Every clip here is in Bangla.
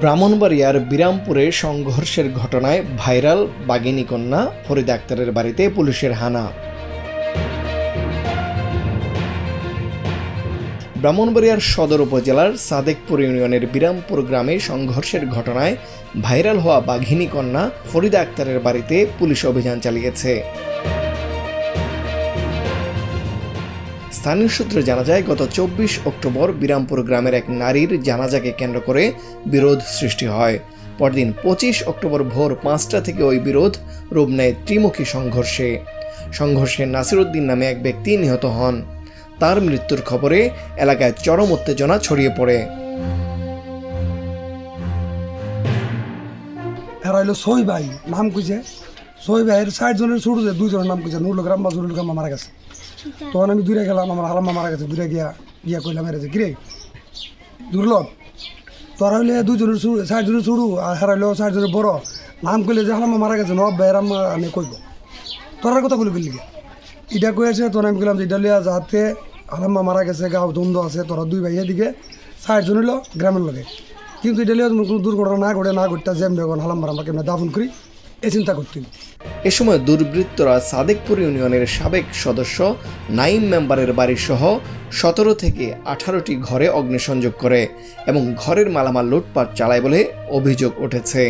ব্রাহ্মণবাড়িয়ার বিরামপুরে সংঘর্ষের ঘটনায় ভাইরাল বাগিনী কন্যা ফরিদ আক্তারের বাড়িতে পুলিশের হানা। ব্রাহ্মণবাড়িয়ার সদর উপজেলার সাদেকপুর ইউনিয়নের বিরামপুর গ্রামে সংঘর্ষের ঘটনায় ভাইরাল হওয়া বাঘিনী কন্যা ফরিদা আক্তারের বাড়িতে পুলিশ অভিযান চালিয়েছে। স্থানীয় সূত্রে জানা যায়, গত চব্বিশ অক্টোবর বিরামপুর গ্রামের এক নারীর জানাজাকে কেন্দ্র করে বিরোধ সৃষ্টি হয়। পরদিন পঁচিশ অক্টোবর ভোর পাঁচটা থেকে ওই বিরোধ রূপ নেয় ত্রিমুখী সংঘর্ষে। সংঘর্ষে নাসিরুদ্দিন নামে এক ব্যক্তি নিহত হন। তার মৃত্যুর খবরে এলাকায় চরম উত্তেজনা ছড়িয়ে পড়ে। এরা হইল সই ভাই, নাম কইছে সই ভাইয়ের ষাট জনের ছোট যে দুইজনের নাম কইছে, নুরুল গ্রাম বা জুরুল গ্রাম মারা গেছে। তখন আমি দূরে গেলাম, আমার হালাম্মা মারা গেছে, দূরে গিয়া গিয়া কইলাম, এর যে কিরে? দুর্লভ। তোরা হইলে দুজনের ছোট ষাট জনের ছোট, আর হেরা হইল ষাট জনের বড়। নাম কইলে যে হালাম্মা মারা গেছে নব ভাইয়ের আম্মা আমি কইব। তোরার কথা বলি বললি এটা কয়েছে তখন আমি গেলাম যে এটা লিয়া যাতে হালাম্মা মারা গেছে, গাও দ্বন্দ্ব আছে, তোরা দুই ভাই এদিকে ষাট জন হইল গ্রামের লগে। কিন্তু এটা লিয়া কোনো দুর্ঘটনা না ঘটে, না ঘটতে যেমন হালাম্মার আমরা কেমন দাফন করি? এই চিন্তা করতে এ সময় দুর্বৃত্তরা সাদেকপুর ইউনিয়নের সাবেক সদস্য নাইম মেম্বারের বাড়িসহ সতেরো থেকে আঠারোটি ঘরে অগ্নিসংযোগ করে এবং ঘরের মালামাল লুটপাট চালায় বলে অভিযোগ উঠেছে।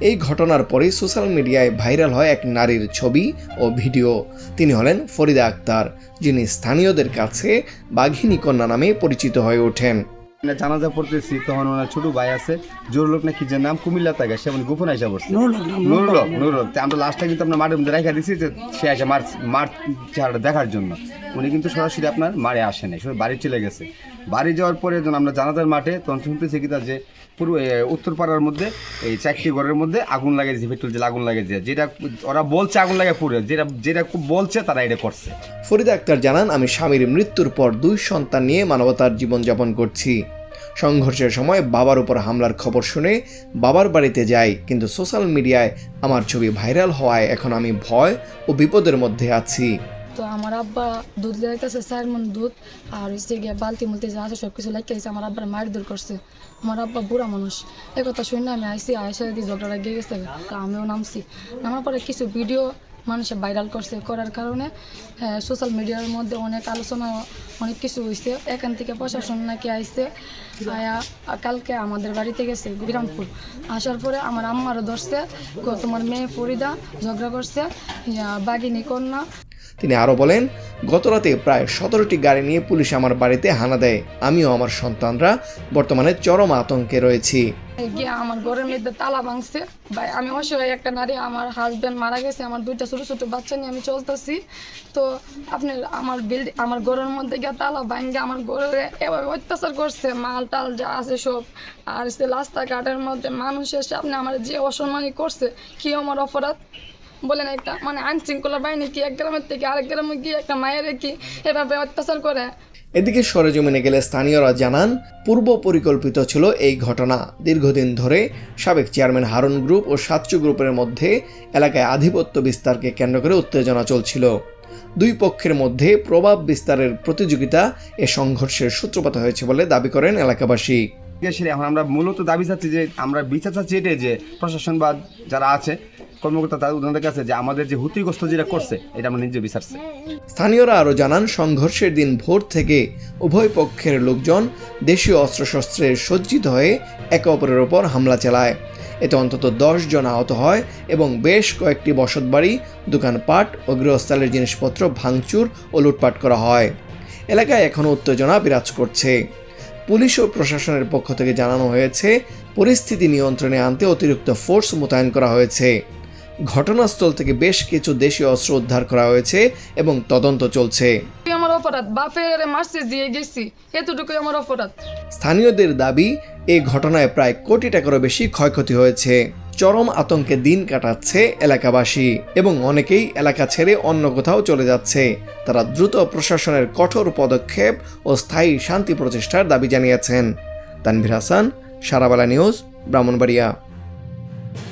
এই ঘটনার পরে সোশ্যাল মিডিয়ায় ভাইরাল হয় এক নারীর ছবি ও ভিডিও। তিনি হলেন ফরিদা আক্তার, যিনি স্থানীয়দের কাছে বাঘিনী কন্যা নামে পরিচিত হয়ে ওঠেন। জানাজা পড়তেছি তখন ওনার ছোট ভাই আছে। জোর লোক না কি যে নাম কুমিল্লা থাকে সে মানে গোপন আইসা পড়ছে। নুরুল গ্রাম, নুরুল হক, নুরুল হক। তা আমরা লাস্টটা কিন্তু আপনার মাঠের মধ্যে রেখে দিছি যে সে আসে মার মার চেহারাটা দেখার জন্য। উনি কিন্তু সরাসরি আপনার মারে আসে নাই সবাই বাড়ি চলে গেছে। বাড়ি যাওয়ার পরে যখন আমরা জানাজার মাঠে তখন শুনতেছি কি তার যে পুরো এ, উত্তর পাড়ার মধ্যে এই চারটি ঘরের মধ্যে আগুন লাগিয়েছে পেট্রোল জেল আগুন লাগিয়েছে যেটা ওরা বলছে আগুন লাগে পুরো যেটা যেটা খুব বলছে তারা এটা করছে। ফরিদা আক্তার জানান আমি স্বামীর মৃত্যুর পর দুই সন্তান নিয়ে মানবতার জীবনযাপন করছি। সংঘর্ষের সময় বাবার উপর হামলার খবর শুনে বাবার বাড়িতে যাই, কিন্তু সোশ্যাল মিডিয়ায় আমার ছবি ভাইরাল হওয়ায় এখন আমি ভয় ও বিপদের মধ্যে আছি। তো আমার আব্বা দুধ লাগাইতেছে চার মন দুধ আর হচ্ছে গিয়ে বালতি মুলতি যা আছে সব কিছু লাগিয়ে গেছে আমার আব্বার মায়ের দূর করছে। আমার আব্বা বুড়া মানুষ। এই কথা শুনে আমি আইসি আয়সা দিয়ে ঝগড়া লাগিয়ে গেছে আমিও নামছি। নামার পরে কিছু ভিডিও মানুষে ভাইরাল করছে করার কারণে সোশ্যাল মিডিয়ার মধ্যে অনেক আলোচনা, অনেক কিছু হয়েছে এখান থেকে প্রশাসন নাকি আইসে আয়া কালকে আমাদের বাড়িতে গেছে বিরামপুর। আসার পরে আমার আম্মারও ধরছে তোমার মেয়ে ফরিদা ঝগড়া করছে বাগিনী কন্যা। তিনি আরও বলেন, গতরাতে প্রায় সতেরোটি গাড়ি নিয়ে পুলিশ আমার বাড়িতে হানা দেয়। আমিও আমার সন্তানরা বর্তমানে চরম আতঙ্কে রয়েছি। গিয়ে আমার ঘরের মধ্যে তালা ভাঙছে। ভাই, আমি অসহায় একটা নারী, আমার হাজবেন্ড মারা গেছে, আমার দুইটা ছোট ছোট বাচ্চা নিয়ে আমি চলতেছি। তো আপনি আমার বিল্ডিং আমার ঘরের মধ্যে গিয়ে তালা ভাঙে আমার ঘরে এভাবে অত্যাচার করছে, মাল টাল যা আছে সব। আর সে রাস্তাঘাটের মধ্যে মানুষের সামনে আমার যে অসম্মানী করছে, কি আমার অপরাধ? বলেন একটা মানে আইন শৃঙ্খলা বাহিনী কি এক গ্রামের থেকে আরেক গ্রামে গিয়ে একটা মায়ের কি এভাবে অত্যাচার করে? এদিকে সরেজমিনে গেলে স্থানীয়রা জানান, পূর্ব পরিকল্পিত ছিল এই ঘটনা। দীর্ঘদিন ধরে সাবেক চেয়ারম্যান হারুন গ্রুপ ও সাতচু গ্রুপের মধ্যে এলাকায় আধিপত্য বিস্তারকে কেন্দ্র করে উত্তেজনা চলছিল। দুই পক্ষের মধ্যে প্রভাব বিস্তারের প্রতিযোগিতা এ সংঘর্ষের সূত্রপাত হয়েছে বলে দাবি করেন এলাকাবাসী। দেশের এখন আমরা মূলত দাবি চাচ্ছি যে, আমরা বিচার চাচ্ছি এটাই যে, প্রশাসন বা যারা আছে, কর্মকর্তা তাদের ওনাদের কাছে যে আমাদের যে হুতিগ্রস্ত যেটা করছে, এটা আমরা নিজে বিচারছি স্থানীয়রা আরও জানান, সংঘর্ষের দিন ভোর থেকে উভয় পক্ষের লোকজন দেশীয় অস্ত্রশস্ত্রে সজ্জিত হয়ে একে অপরের ওপর হামলা চালায়। এতে অন্তত দশ জন আহত হয় এবং বেশ কয়েকটি বসতবাড়ি, দোকানপাট ও গৃহস্থলের জিনিসপত্র ভাঙচুর ও লুটপাট করা হয়। এলাকায় এখনও উত্তেজনা বিরাজ করছে। পুলিশ ও প্রশাসনের পক্ষ থেকে জানানো হয়েছে পরিস্থিতি নিয়ন্ত্রণে আনতে অতিরিক্ত ফোর্স মোতায়েন করা হয়েছে। ঘটনাস্থল থেকে বেশ কিছু দেশীয় অস্ত্র উদ্ধার করা হয়েছে এবং তদন্ত চলছে। আমার অপরাধ বাপের মাসে দিয়ে গেছি এতটুকুই আমার অপরাধ। স্থানীয়দের দাবি এই ঘটনায় প্রায় কোটি টাকারও বেশি ক্ষয়ক্ষতি হয়েছে। চরম আতঙ্কে দিন কাটাচ্ছে এলাকাবাসী এবং অনেকেই এলাকা ছেড়ে অন্য কোথাও চলে যাচ্ছে। তারা দ্রুত প্রশাসনের কঠোর পদক্ষেপ ও স্থায়ী শান্তি প্রচেষ্টার দাবি জানিয়েছেন। তানভীর হাসান, সারাবালা নিউজ, ব্রাহ্মণবাড়িয়া।